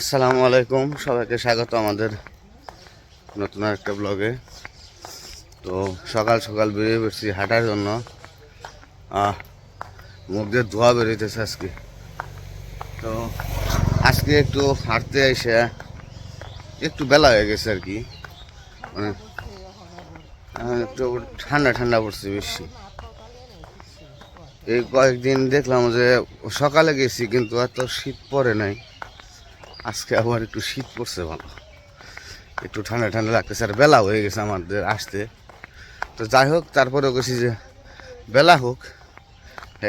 আসসালামু আলাইকুম। সবাইকে স্বাগত আমাদের নতুন একটা ব্লগে। তো সকাল সকাল বেরিয়ে পড়ছি হাঁটার জন্য। মুখ দিয়ে ধোয়া বেরোইতেছে আজকে। তো আজকে একটু হাঁটতে এসে একটু বেলা হয়ে গেছে আর কি। মানে একটু ঠান্ডা ঠান্ডা পড়ছে বেশি। এই কয়েকদিন দেখলাম যে সকালে গেছি কিন্তু এত শীত পড়ে নাই। আজকে আবার একটু শীত পড়ছে ভালো। একটু ঠান্ডা ঠান্ডা লাগতেছে, আর বেলা হয়ে গেছে আমাদের আসতে। তো যাই হোক, তারপরেও গেছি যে বেলা হোক,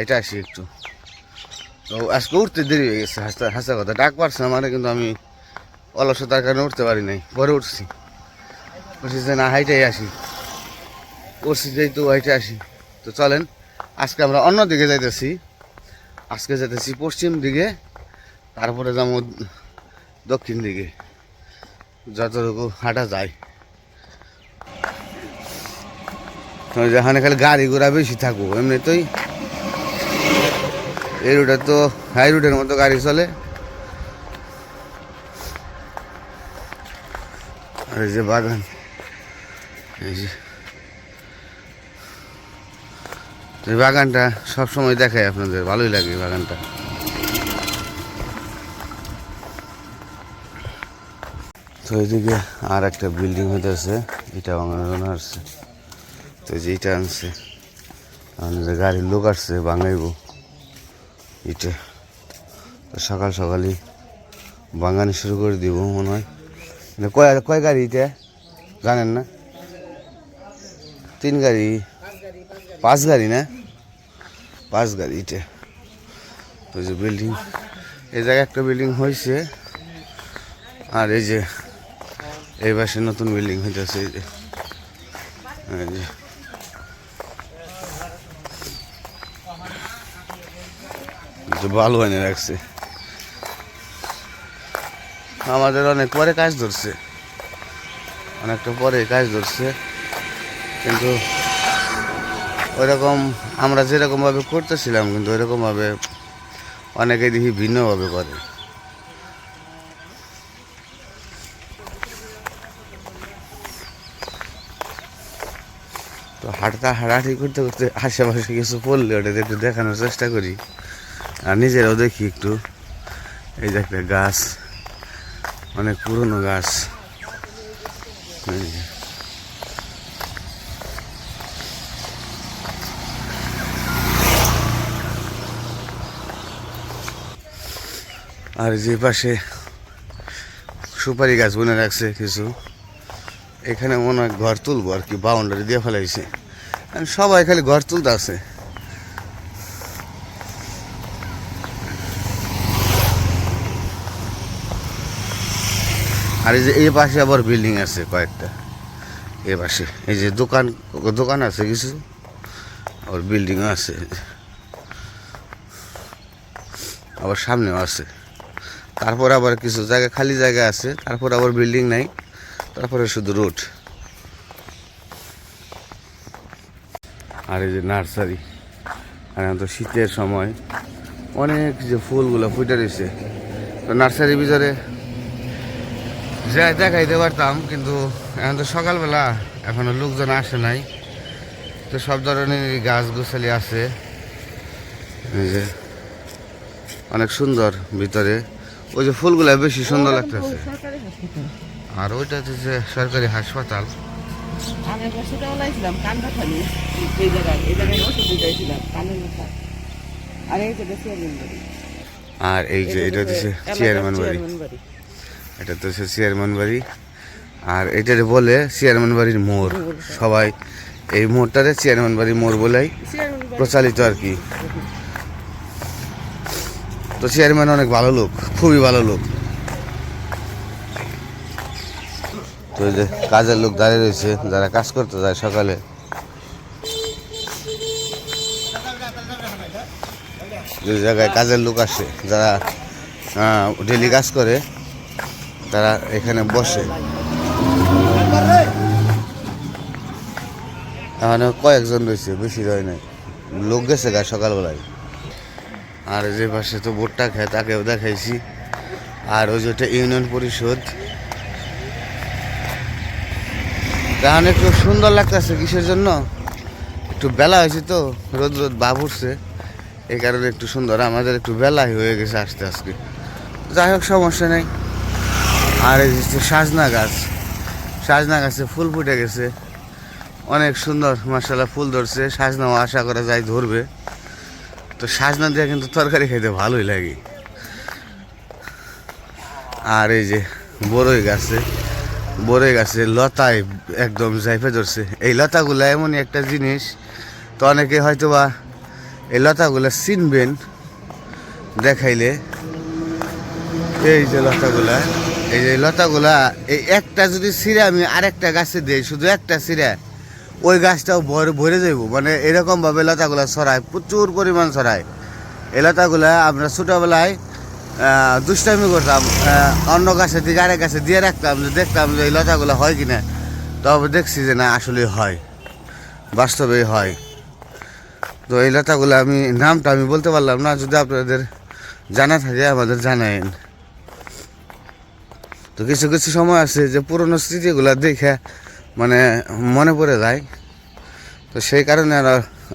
এটা আসি একটু। তো আজকে উঠতে দেরি হয়ে গেছে, হাসতে হাসা কথা। ডাক পারছে মানে কিন্তু আমি অলসতার কারণে উঠতে পারি নাই পরে উঠছি। বলছি যে না, হাইটাই আসি। উঠছি যেহেতু হাইটে আসি। তো চলেন, আজকে আমরা অন্য দিকে যাইতেছি। আজকে যেতেছি পশ্চিম দিকে, তারপরে যাব দক্ষিণ দিকে। যতটুকু হাঁটা যায়। যেখানে খালি গাড়ি ঘোড়া বেশি থাকব, এমনিতেই। এই রুটে তো হাই রুটের মতো গাড়ি চলে। আর এই যে বাগান, এই যে। বাগানটা সবসময় দেখায় আপনাদের, ভালোই লাগে বাগানটা। তো এদিকে আর একটা বিল্ডিং হইতেছে, এটা জন্য আসছে তো যে এটা আনছে আমাদের গাড়ির লোক আসছে বাঙাইব এটা সকাল সকালই বাঙানি শুরু করে দিব, মনে হয়। কয় কয় গাড়ি এটা? জানেন না? তিন গাড়ি। পাঁচ গাড়ি না? পাঁচ গাড়ি এটা। এই যে বিল্ডিং এই জায়গায় একটা বিল্ডিং হয়েছে আর এই যে এই পাশে নতুন বিল্ডিং হইতেছে, এই যে। ভালো এনে রাখছে। আমাদের অনেক পরে কাজ ধরছে। অনেকটা পরে কাজ ধরছে। কিন্তু ওইরকম আমরা যেরকমভাবে করতেছিলাম, কিন্তু ওইরকমভাবে অনেকে দেখি ভিন্নভাবে করে। তো হাঁটতে হাঁটাহাঁটি করতে করতে আশেপাশে কিছু পড়লে ওটা একটু দেখানোর চেষ্টা করি। আর নিজেরাও দেখি একটু। এই যে একটা গাছ, অনেক পুরনো গাছ। আর যে পাশে সুপারি গাছ বনে রাখছে কিছু, এখানে মনে হয় ঘর তুলবো আর কি, বাউন্ডারি দিয়ে ফেলাইছে। সবাই খালি ঘর তুলতে আছে আর এই যে এই পাশে আবার বিল্ডিং আছে কয়েকটা। এই পাশে, এই যে দোকান দোকান আছে কিছু, আবার বিল্ডিংও আছে। আবার সামনেও আছে। তারপর আবার কিছু জায়গা, খালি জায়গা আছে, তারপর আবার বিল্ডিং নাই, তারপরে শুধু রোড। আর এই যে নার্সারি। আর এখন তো শীতের সময় অনেক যে ফুলগুলো ফুটে রয়েছে। তো নার্সারির ভিতরে যাই দেখাইতে পারতাম, কিন্তু এখন তো সকালবেলা এখনও লোকজন আসে নাই। তো সব ধরনের গাছ গোছালি আছে। যে অনেক সুন্দর ভিতরে। ওই যে ফুলগুলা বেশি সুন্দর লাগতেছে। আর ওইটা হচ্ছে যে সরকারি হাসপাতাল। ব্যথানি এই জায়গায় এই জায়গায় ওষুধ কানের আর এই চেয়ারম্যান বাড়ি। আর এই যে এটা হচ্ছে চেয়ারম্যান বাড়ি। এটা তো হচ্ছে চেয়ারম্যান বাড়ি। আর এটা বলে চেয়ারম্যান বাড়ির মোড়। সবাই এই মোড়টারে চেয়ারম্যান বাড়ির মোড় বলেই প্রচালিত আর কি। তো চেয়ারম্যান অনেক ভালো লোক খুবই ভালো লোক। তো যে কাজের লোক দাঁড়িয়ে রয়েছে, যারা কাজ করতে যায় সকালে। যে জায়গায় কাজের লোক আসে, যারা ডেলি কাজ করে, তারা এখানে বসে। এখানে কয়েকজন রয়েছে, বেশি রয় নাই। লোক গেছে গা সকালবেলায়। আর যে পাশে তো ভুট্টা খায়, তাকেও দেখাইছি। আর ওই যেটা ইউনিয়ন পরিষদ তখন একটু সুন্দর লাগতেছে কিসের জন্য? একটু বেলা হয়েছে তো, রোদ রোদ উঠছে। এই কারণে একটু সুন্দর, আমাদের একটু বেলাই হয়ে গেছে আস্তে আস্তে। যাই হোক, সমস্যা নেই। আর এই যে সাজনা গাছ, সাজনা গাছে ফুল ফুটে গেছে। অনেক সুন্দর মার্শাল্লাহ ফুল ধরছে, সাজনাও আশা করা যায় ধরবে। তো সাজনা দিয়ে কিন্তু তরকারি খাইতে ভালোই লাগে। আর এই যে বড়ই গাছে বড়ই গাছে, লতায় একদম জাইফে ধরছে। এই লতাগুলা এমনই একটা জিনিস, তো অনেকে হয়তো বা এই লতাগুলা চিনবেন দেখাইলে। এই যে লতাগুলা, এই যে লতাগুলা, এই একটা যদি ছিঁড়ে আমি আরেকটা গাছে দিই, শুধু একটা ছিঁড়ে, ওই গাছটাও ভরে ভরে যাইব। মানে এরকমভাবে লতাগুলা ছড়ায়, প্রচুর পরিমাণ ছড়ায়। এই লতাগুলা আমরা ছোটবেলায় দুষ্টামি করতাম অন্য গাছের দিকে আরেক গাছে দিয়ে রাখতাম, যে দেখতাম যে এই লতাগুলো হয় কিনা। তবে দেখছি যে না আসলে হয়, বাস্তবেই হয়। তো এই লতাগুলো আমি, নামটা আমি বলতে পারলাম না, যদি আপনাদের জানা থাকে, আমাদের জানায়েন। তো কিছু কিছু সময় আছে যে পুরনো স্মৃতিগুলো দেখে মানে মনে পড়ে যায়। তো সেই কারণে আর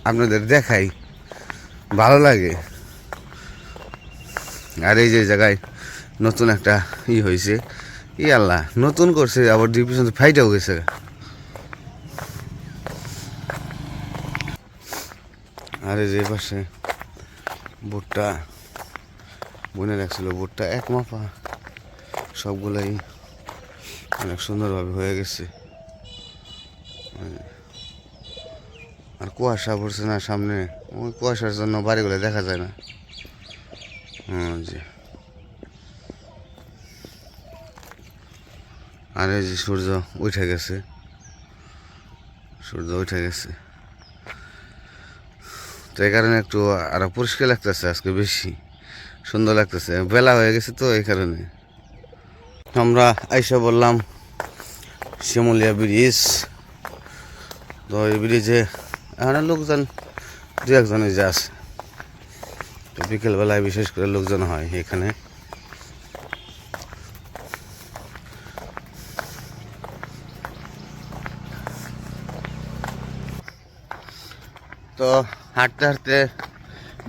আপনাদের দেখাই, ভালো লাগে। আর এই যে জায়গায় নতুন একটা ই হয়েছে ই আল্লাহ, নতুন করছে, আবার দুই পিছন ফাইটাও গেছে। আর যে পাশে ভুট্টা বনে রাখছিল ভুট্টা এক মাপা। সবগুলাই অনেক সুন্দরভাবে হয়ে গেছে। আর কুয়াশা পড়ছে না সামনে। ওই কুয়াশার জন্য বাড়িগুলো দেখা যায় না। জি আর যে সূর্য উঠে গেছে। সূর্য উঠে গেছে। তো এই কারণে একটু আরও পরিষ্কার লাগতেছে আজকে বেশি। সুন্দর লাগতেছে। বেলা হয়ে গেছে তো এই কারণে। আমরা আইসা বললাম, শিমুলিয়া ব্রিজ। তো এই ব্রিজে এখানে লোকজন, দু একজনে যে আছে। বিকেলবেলায় বিশেষ করে লোকজন হয় এখানে। তো হাঁটতে হাঁটতে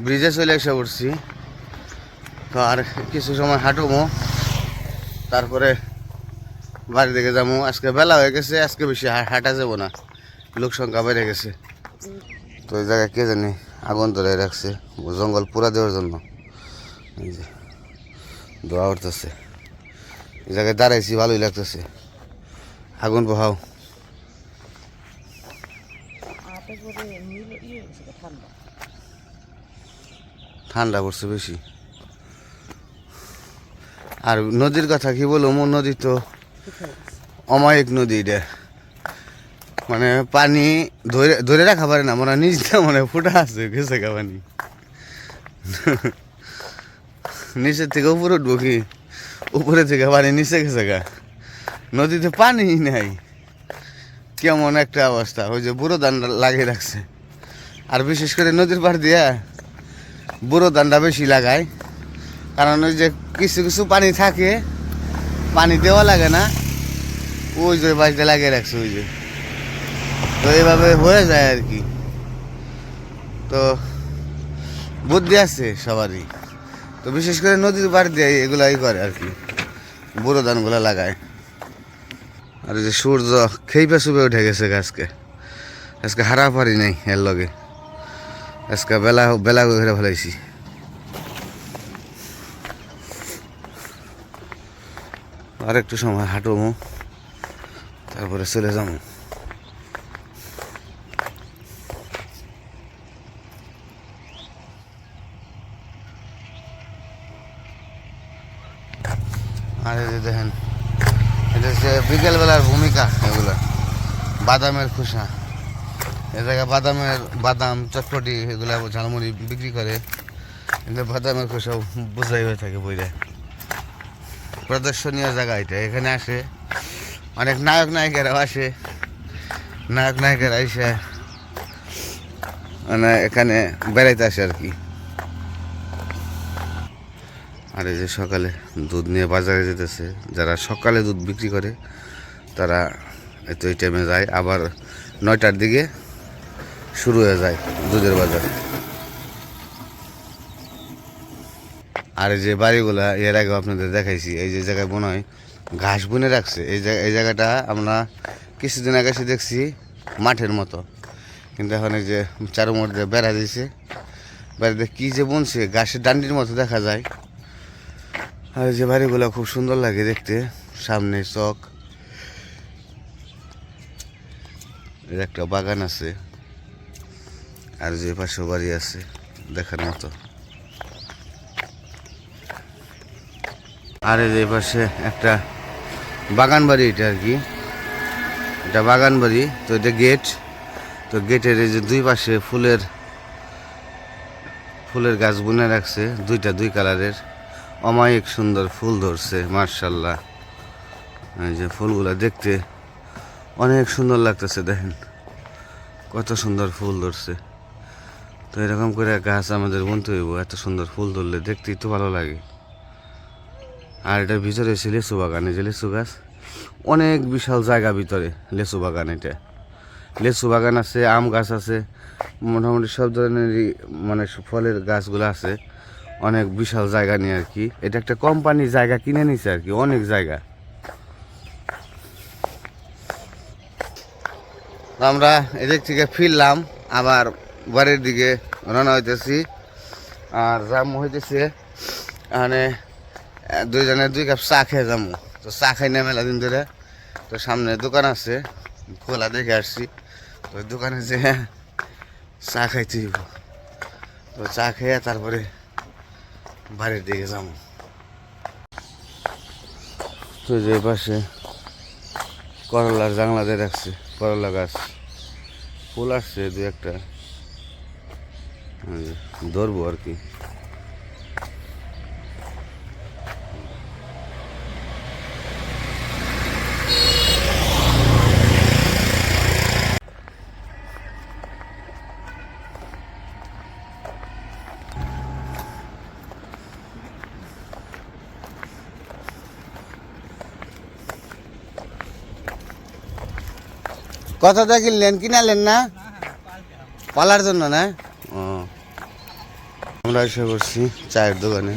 ব্রিজে চলে এসে পড়ছি। তো আর কিছু সময় হাঁটুমো তারপরে বাড়ি থেকে যাব। আজকে বেলা হয়ে গেছে, আজকে বেশি হাঁটা যাব না। লোক সংখ্যা বেড়ে গেছে। তো ওই জায়গায় কে জানি? আগুন ধরে রাখছে। জঙ্গল পুরা দেওয়ার জন্য। এই যে দোয়া উঠতেছে। এই জায়গায় দাঁড়াইছি ভালোই লাগতেছে। আগুন পোহাও ঠান্ডা পড়ছে বেশি। আর নদীর কথা কি বলব? নদী তো অমায়িক নদী এটা। মানে পানি ধরে ধরে রাখা পারে না, মনে নিচটা মানে ফুটা আছে, গেছে গা পানি। নিচের থেকে উপরে উঠবো কি? উপরে থেকে পানি নিচে গেছে গা। নদীতে পানি নাই। কেমন একটা অবস্থা, ওই যে বুড়ো ধান লাগিয়ে রাখছে। আর বিশেষ করে নদীর পাড় দিয়া বুড়ো ধানটা বেশি লাগায়। কারণ ওই যে কিছু কিছু পানি থাকে, পানি দেওয়া লাগে না। ওই যে বাড়িতে লাগিয়ে রাখছে, ওই যে। তো এইভাবে হয়ে যায় আর কি। তো বুদ্ধি আছে সবারই। তো বিশেষ করে নদীর পাড় দিয়ে এগুলাই করে আর কি বুড়ো ধানগুলো লাগায়। আর যে সূর্য খেইপে সুপে উঠে গেছে আজকে। আজকে হারা পারি নাই এর লগে। আজকে বেলা বেলা করে ফেলাইছি। আর একটু সময় হাঁটবো, তারপরে চলে যাব। আর দেখেন, এটা হচ্ছে বিকেলবেলার ভূমিকা এগুলো। বাদামের খোসা। এ জায়গায় বাদামের বাদাম, চটপটি এগুলা ঝালমুড়ি বিক্রি করে। কিন্তু বাদামের খোসা বোঝাই হয়ে থাকে বইটা প্রদর্শনীয় জায়গা এটা, এখানে আসে। অনেক নায়ক নায়িকারাও আসে। নায়ক নায়িকারা এসে মানে এখানে বেড়াইতে আসে আর কি। আর এই যে সকালে দুধ নিয়ে বাজারে যেতেছে। যারা সকালে দুধ বিক্রি করে, তারা তো এই টাইমে যায়। আবার নয়টার দিকে শুরু হয়ে যায় দুধের বাজার। আর যে বাড়িগুলা, এর আগে আপনাদের দেখাইছি। এই যে জায়গায় মনে হয় ঘাস বুনে রাখছে। এই জায়গা, এই জায়গাটা আমরা কিছুদিন আগে এসে দেখছি মাঠের মতো। কিন্তু এখন এই যে চারু মধ্যে বেড়া দিয়েছে। বেড়াতে কী যে বুনছে, ঘাসের ডান্ডির মতো দেখা যায়। আর যে বাড়িগুলো খুব সুন্দর লাগে দেখতে, সামনে চক। একটা বাগান আছে, আর যে পাশেও বাড়ি আছে, দেখার মতো। আর এই পাশে একটা বাগান বাড়ি এটা আর কি। এটা বাগান বাড়ি, তো এটা গেট। তো গেটের এই যে দুই পাশে ফুলের ফুলের গাছ বুনে রাখছে, দুইটা দুই কালারের। অমায়িক সুন্দর ফুল ধরছে মার্শাল্লাহ এই যে ফুলগুলা দেখতে অনেক সুন্দর লাগতেছে, দেখেন। কত সুন্দর ফুল ধরছে। তো এরকম করে গাছ আমাদের বুনতে হইব, এত সুন্দর ফুল ধরলে দেখতেই তো ভালো লাগে। আর এটার ভিতরে হচ্ছে লেচু বাগান, এই যে লেচু গাছ, অনেক বিশাল জায়গা ভিতরে লেচু বাগান এটা। লেচু বাগান আছে, আম গাছ আছে, মোটামুটি সব ধরনেরই মানে ফলের গাছগুলো আছে। অনেক বিশাল জায়গা নিয়ে আর কি। এটা একটা কোম্পানি জায়গা কিনে নিছে আর কি, অনেক জায়গা। আমরা এদিক থেকে ফিরলাম, আবার বাড়ির দিকে রওনা হইতেছি। আর জামু হইতেছে মানে দুইজনে দুই কাপ চা খেয়ে যাব তো চা খাই না মেলা দিন ধরে, তো সামনে দোকান আছে, খোলা দেখে আসছি। তো দোকানে যে চা খাইতে তো চা খেয়ে তারপরে বাড়ির দিকে যাব তো যে পাশে করলার জানলা দিয়ে রাখছে, করলা গাছ। ফুল আসছে দু একটা। ধরবো আর কি। কতটা কিনলেন কিনালেন না? পালার জন্য না? ও। আমরা এসে করছি চায়ের দোকানে।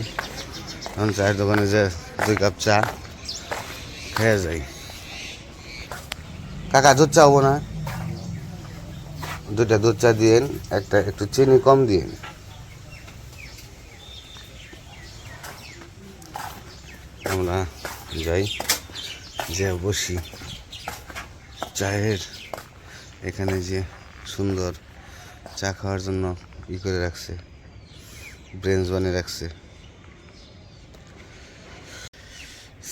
এখন চায়ের দোকানে যে দুই কাপ চা খেয়ে যাই। কাকা দুধ চা হব না? দুইটা দুধ চা দিয়েন একটা একটু চিনি কম দিয়েন আমরা যাই যে বসি চায়ের এখানে যে সুন্দর চা খাওয়ার জন্য ই করে রাখছে ব্রেঞ্চ বানিয়ে রাখছে।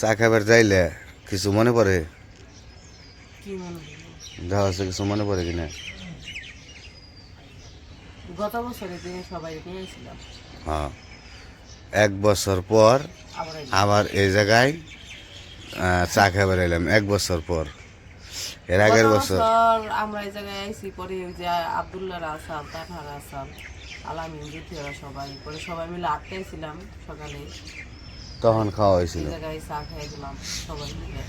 চা খাবার যাইলে কিছু মনে পড়ে? দেখা যাচ্ছে কিছু মনে পড়ে কিনা? গত বছরের সবাই নিয়েছিলাম হ্যাঁ। এক বছর পর আবার এই- জায়গায় চা খাবার এলাম এক বছর পর। এর আগের বছর। আমরা এই জায়গায় আইসি পরে ওই যে আবদুল্লাহ আসাম তানহার আসাম আলামিন জুথিয়ারা সবাই পরে সবাই মিলে আটকাইছিলাম সকালে। তখন খাওয়া হয়েছিল। জায়গায় চা খেয়ে সবাই মিলে।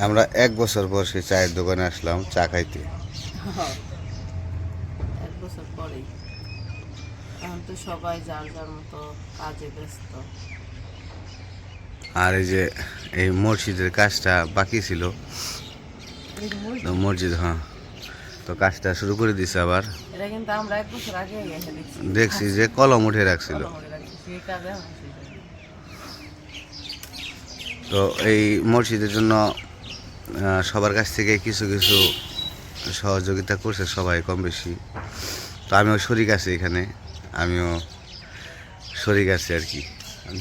আমরা এক বছর পর সেই চায়ের দোকানে আসলাম চা খাইতে। এক বছর পরেই। এখন তো সবাই যার যার মতো কাজে ব্যস্ত। আর এই যে এই মসজিদের কাজটা বাকি ছিল। মসজিদ? হ্যাঁ। তো কাজটা শুরু করে দিছে আবার। দেখছি। যে কলম উঠে রাখছিল। হয়নি। তো এই মসজিদের জন্য সবার কাছ থেকে কিছু কিছু সহযোগিতা করছে সবাই কম বেশি। তো আমিও শরিক আছি এখানে। আমিও শরিক আছি আর কি।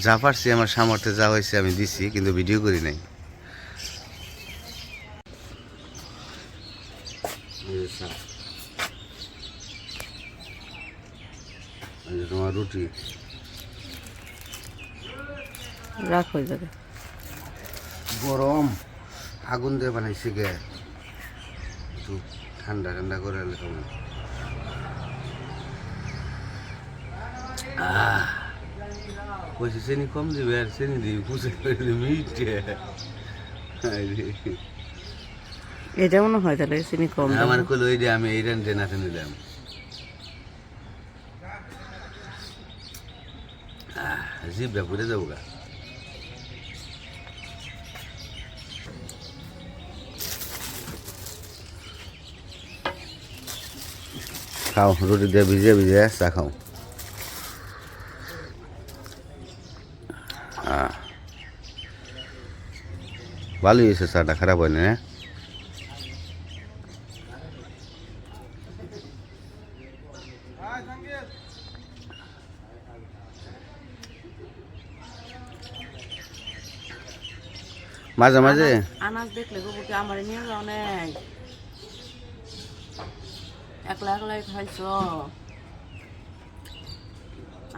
যা পারছি আমার সামর্থ্যে যা হয়েছে আমি দিছি কিন্তু ভিডিও করি নাই এই রুটি রাখো ওই জায়গায়। গরম আগুন দিয়ে বানাইছি গে। একটু ঠান্ডা ঠান্ডা করে কেমন? আহ, কইছে চিনি কম দিবে আর চিনি দিবি পুষে মিটে। এটা মনে হয় তাহলে চিনি কম। আমার কইলো ওই যে আমি এই রেন্টে নাতে নিলাম। জিভটা ঘুরে যাব গা খাও রুটি দিয়ে ভিজে ভিজে চা খাও। ভালোই হয়েছে চাটা খারাপ হয়নি হ্যাঁ মাঝে মাঝে? আনাজ দেখলে গোবর কি আমার নিয়ে যাও নাই একলা একলাই খাইছ।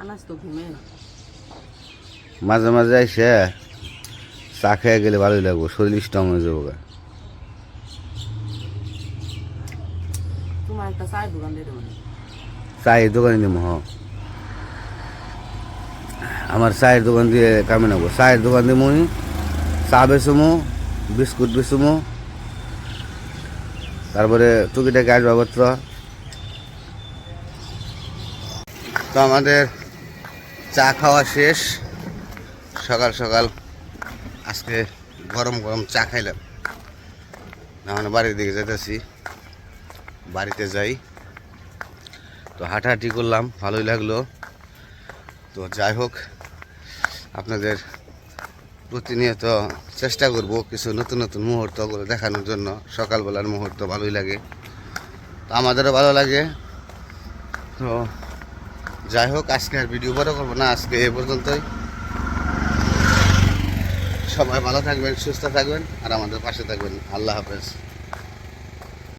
আনাজ তো ঘুমে। মাঝে মাঝে এসে চা খেয়ে গেলে ভালোই লাগবো শরীর স্ট্রং হয়ে যাব গা। তোমার একটা চায়ের দোকান দিয়ে দেবো চায়ের দোকানে দিব হ। আমার চায়ের দোকান দিয়ে কামে নেব। চায়ের দোকান দিয়ে মুই চা বেচুমো, বিস্কুট বেচুমো, তারপরে টুকিটা টুকিটাকি আসবাবপত্র। তো আমাদের চা খাওয়া শেষ। সকাল সকাল আজকে গরম গরম চা খাইলাম। এখন বাড়ির দিকে যেতেছি। বাড়িতে যাই। তো হাঁটাহাঁটি করলাম, ভালোই লাগল। তো যাই হোক, আপনাদের প্রতিনিয়ত চেষ্টা করব কিছু নতুন নতুন মুহূর্তগুলো দেখানোর জন্য। সকালবেলার মুহূর্ত ভালোই লাগে। তো আমাদেরও ভালো লাগে। তো যাই হোক, আজকে আর ভিডিও বড় করব না, আজকে এ পর্যন্তই। সবাই ভালো থাকবেন, সুস্থ থাকবেন, আর আমাদের পাশে থাকবেন। আল্লাহ হাফেজ।